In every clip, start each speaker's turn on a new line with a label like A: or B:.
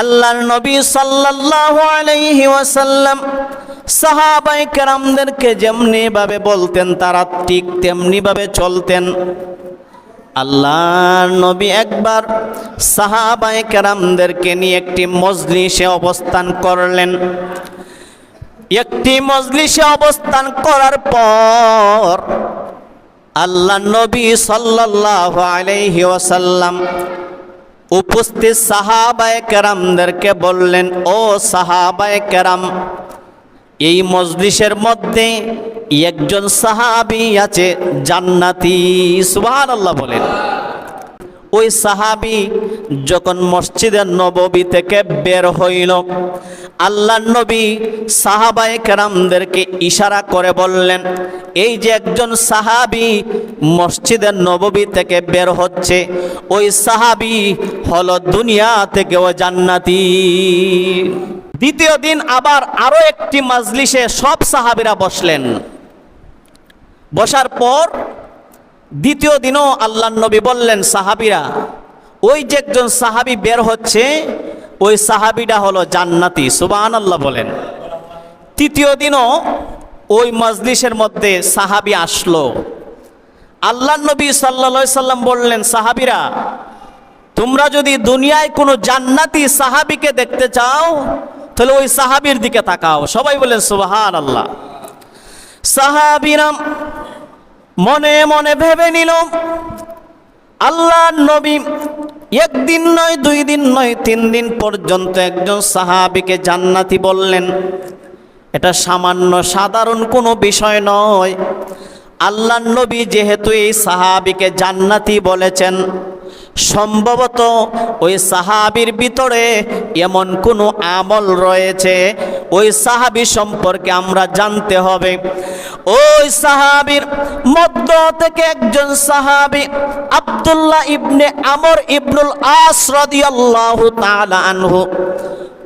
A: আল্লাহর নবী সাল্লাল্লাহু আলাইহি ওয়াসাল্লাম সাহাবাই কেরামদেরকে যেমনি ভাবে বলতেন, তারা ঠিক তেমনি ভাবে চলতেন। আল্লাহর নবী একবার সাহাবাই কেরামদেরকে নিয়ে একটি মজলিসে অবস্থান করলেন। একটি মজলিসে অবস্থান করার পর আল্লাহ নবী সাল্লাল্লাহু আলাইহি ওয়াসাল্লাম উপস্থিত সাহাবায় কেরামদেরকে বললেন, ও সাহাবায় কেরাম, এই মজলিসের মধ্যে একজন সাহাবি আছে জান্নাতি। সুবহানাল্লাহ বলেন। ওই সাহাবি যখন মসজিদের নববী থেকে বের হইল, আল্লাহ নবী সাহাবায়ে কেরামদেরকে ইশারা করে বললেন, এই যে একজন সাহাবি মসজিদের নববী থেকে বের হচ্ছে, ওই সাহাবি হলো দুনিয়া থেকে ও জান্নাতি। দ্বিতীয় দিন আবার আরও একটি মাজলিসে সব সাহাবিরা বসলেন। বসার পর দ্বিতীয় দিনও আল্লাহ নবী বললেন, সাহাবিরা ওই যে একজন সাহাবি বের হচ্ছে, ওই সাহাবিটা হলো জান্নাতি সুবান আল্লাহ বলেন। তৃতীয় দিনও ওই মজলিসের মধ্যে সাহাবি আসলো। আল্লাহ নবী সাল্লা সাল্লাম বললেন, সাহাবিরা, তোমরা যদি দুনিয়ায় কোনো জান্নাতি সাহাবিকে দেখতে চাও, তাহলে ওই সাহাবির দিকে তাকাও। সবাই বলেন সুবাহান আল্লাহ সাহাবিরাম মনে মনে ভেবে নিল আল্লাহ নবী একদিন নয়, দুই দিন নয়, তিন দিন পর্যন্ত একজন সাহাবিকে জান্নাতি বললেন, এটা সামান্য সাধারণ কোনো বিষয় নয়। আল্লাহ নবী যেহেতু এই সাহাবিকে জান্নাতি বলেছেন, সম্ভবত ওই সাহাবির ভিতরে এমন কোনো আমল রয়েছে, ওই সাহাবি সম্পর্কে আমরা জানতে হবে। ওই সাহাবির মধ্য থেকে একজন সাহাবি আবদুল্লাহ ইবনে আমর ইবনুল আস রাদিয়াল্লাহু তাআলা আনহু।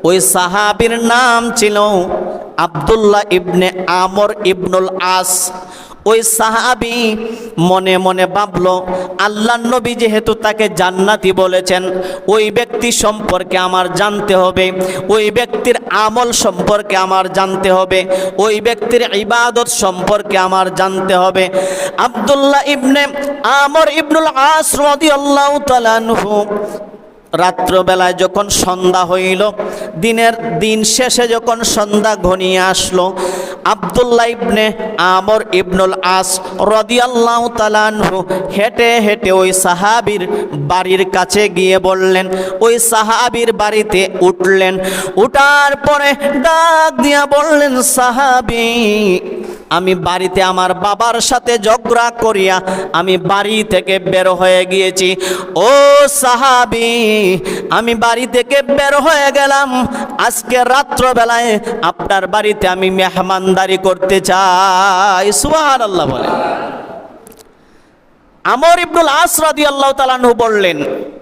A: ওই সাহাবির নাম ছিল আব্দুল্লাহ ইবনে আমর ইবনুল আস। ওই সাহাবি মনে মনে ভাবলো আল্লাহ নবী যেহেতু তাকে জান্নাতি বলেছেন, ওই ব্যক্তি সম্পর্কে আমার জানতে হবে, ওই ব্যক্তির আমল সম্পর্কে আমার জানতে হবে, ওই ব্যক্তির ইবাদত সম্পর্কে আমার জানতে হবে। আব্দুল্লাহ ইবনে আমর ইবনুল আস রাদিয়াল্লাহু তাআলা আনহু রাত্রবেলায় যখন সন্ধ্যা হইল, দিনের দিন শেষে যখন সন্ধ্যা ঘনিয়ে আসলো, আবদুল্লাহ ইবনে আমর ইবনুল আস রদিয়াল্লাহ তালানহু হেঁটে হেঁটে ওই সাহাবির বাড়ির কাছে গিয়ে বললেন, ওই সাহাবির বাড়িতে উঠলেন। উঠার পরে ডাক দিয়া বললেন, সাহাবি আমি বাড়িতে আমার বাবার সাথে ঝগড়া করিয়া আমি বাড়ি থেকে বের হয়ে গিয়েছি। ও সাহাবি, আমি বাড়ি থেকে বের হয়ে গেলাম। আজকে রাত্রবেলায় আপনার বাড়িতে আমি মেহমানদারি করতে চাই। সুহার আল্লাহ বলে আমর ইবনুল আসরাদি আল্লাহ তালানহু বললেন,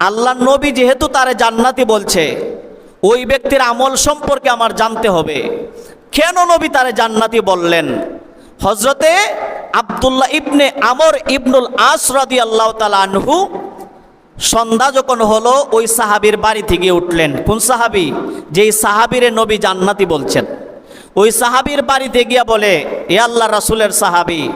A: আল্লাহ নবী যেহেতু তারে জান্নাতি বলছে, ওই ব্যক্তির আমল সম্পর্কে আমার জানতে হবে। কেন নবী তারে জান্নাতি বললেন? হজরতে আবদুল্লাহ ইবনে আমর ইবনুল আস রাদি আল্লাহ তালানহু সন্ধ্যা যখন হলো, ওই সাহাবির বাড়ি থেকে উঠলেন। কোন সাহাবি? যেই সাহাবিরে নবী জান্নাতি বলছেন। ওই সাহাবির বাড়িতে গিয়া বলে, এ আল্লাহ রাসুলের সাহাবি,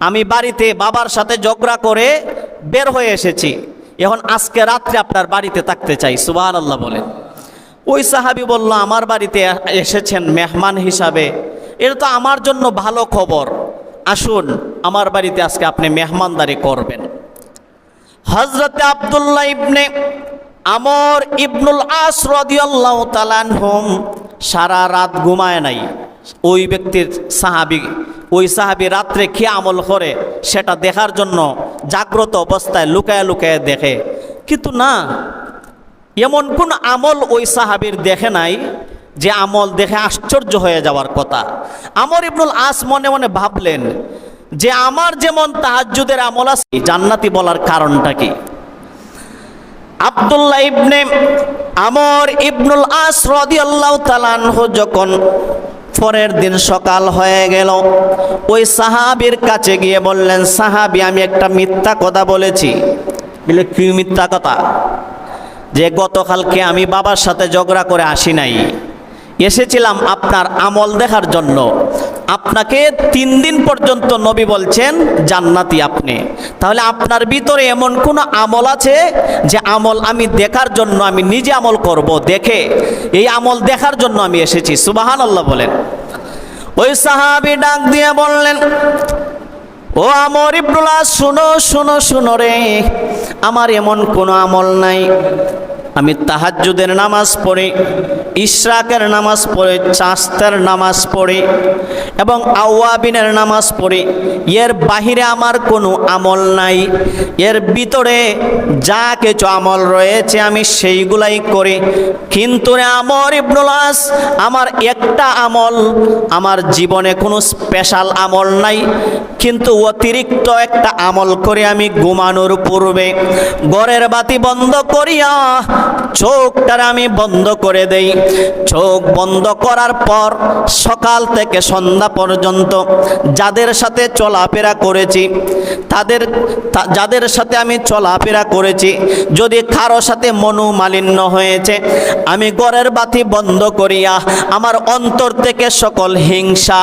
A: আমি বাড়িতে বাবার সাথে ঝগড়া করে বের হয়ে এসেছি। এখন আজকে রাত্রে আপনার বাড়িতে থাকতে চাই। সুবাহ আল্লাহ বলেন। ওই সাহাবি বলল, আমার বাড়িতে এসেছেন মেহমান হিসাবে। এটা তো আমার জন্য ভালো খবর। আসুন, আমার বাড়িতে আজকে আপনি মেহমানদারি করবেন। হজরত আবদুল্লাহ ইবনে আমর ইবনুল আস সারা রাত ঘুমায় নাই। ওই ব্যক্তির সাহাবি, ওই সাহাবি রাত্রে কি আমল করে সেটা দেখার জন্য জাগ্রত অবস্থায় লুকায় লুকায় দেখে। কিন্তু না, এমন কোন আমল ওই সাহাবির দেখে নাই যে আমল দেখে আশ্চর্য হয়ে যাওয়ার কথা। আমর ইবনুল আস মনে মনে ভাবলেন, যে আমার যেমন তাহাজ্জুদের আমল আছে, জান্নাতি বলার কারণটা কি? আব্দুল্লাহ ইবনে আমর ইবনুল আস রাদিয়াল্লাহু তাআলাহু যখন পরের দিন সকাল হয়ে গেল, ওই সাহাবীর কাছে গিয়ে বললেন, সাহাবী, আমি একটা মিথ্যা কথা বলেছি। বলে, কি মিথ্যা কথা? যে, গতকালকে আমি বাবার সাথে ঝগড়া করে আসি নাই। এসেছিলাম আপনার আমল দেখার জন্য। আপনাকে তিন দিন পর্যন্ত নবী বলছেন, জান্নাতি আপনি। তাহলে আপনার ভিতরে এমন কোনো আমল আছে যে আমল আমি দেখার জন্য আমি নিজে আমল করব? দেখে। এই আমল দেখার জন্য আমি এসেছি। সুবাহান আল্লাহ বলেন। ওই সাহাবি ডাক দিয়ে বললেন, ও আমর ইবনুল্লাহ শুনো শুনো শুনো রে। আমার এমন কোনো আমল নাই। আমি তাহাজ্জুদের নামাজ পড়ি। ইশরাকের নামাজ পড়ে চাস্তের নামাজ পড়ি এবং আওয়াবিনের নামাজ পড়ি। এর বাহিরে আমার কোনো আমল নাই। এর ভিতরে যা কিছু আমল রয়েছে আমি সেইগুলাই করি। কিন্তু আমর ইবনুলাস আমার একটা আমল, আমার জীবনে কোনো স্পেশাল আমল নাই। কিন্তু অতিরিক্ত একটা আমল করে আমি ঘুমানোর পূর্বে ঘরের বাতি বন্ধ করিয়া চোখটার আমি বন্ধ করে দেই। চোখ বন্ধ করার পর সকাল থেকে সন্ধ্যা পর্যন্ত যাদের সাথে চলাফেরা করেছি, তাদের যাদের সাথে আমি চলাফেরা করেছি, যদি কারও সাথে মনোমালিন্য হয়েছে, আমি ঘরের বাতি বন্ধ করিয়া আমার অন্তর থেকে সকল হিংসা,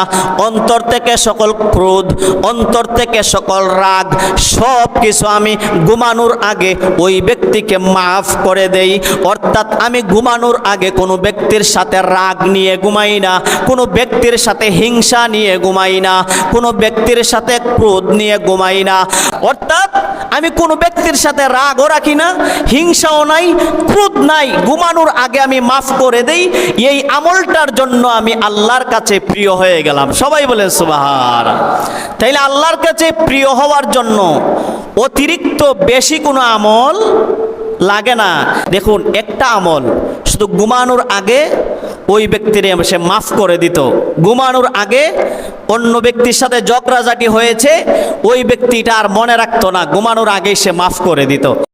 A: অন্তর থেকে সকল ক্রোধ, অন্তর থেকে সকল রাগ সব কিছু আমি ঘুমানোর আগে ওই ব্যক্তিকে মাফ করে দেই। অর্থাৎ আমি ঘুমানোর আগে কোনো ব্যক্তির সাথে রাগ নিয়ে ঘুমাই না, কোনো ব্যক্তির সাথে হিংসা নিয়ে ঘুমাই না, কোনো ব্যক্তির সাথে ক্রোধ নিয়ে ঘুমাই না। অর্থাৎ আমি কোনো ব্যক্তির সাথে রাগও রাখি না, হিংসাও নাই, ক্রোধ নাই। ঘুমানোর আগে আমি মাফ করে দেই, এই আমলটার জন্য আমি আল্লাহর কাছে প্রিয় হয়ে গেলাম। সবাই বলে সুবাহার তাইলে আল্লাহর কাছে প্রিয় হওয়ার জন্য অতিরিক্ত বেশি কোনো আমল লাগে না। দেখুন, একটা আমল শুধু ঘুমানোর আগে ওই ব্যক্তির সে মাফ করে দিত। ঘুমানোর আগে অন্য ব্যক্তির সাথে জগরাজাটি হয়েছে, ওই ব্যক্তিটা আর মনে রাখতো না, ঘুমানোর আগে সে মাফ করে দিত।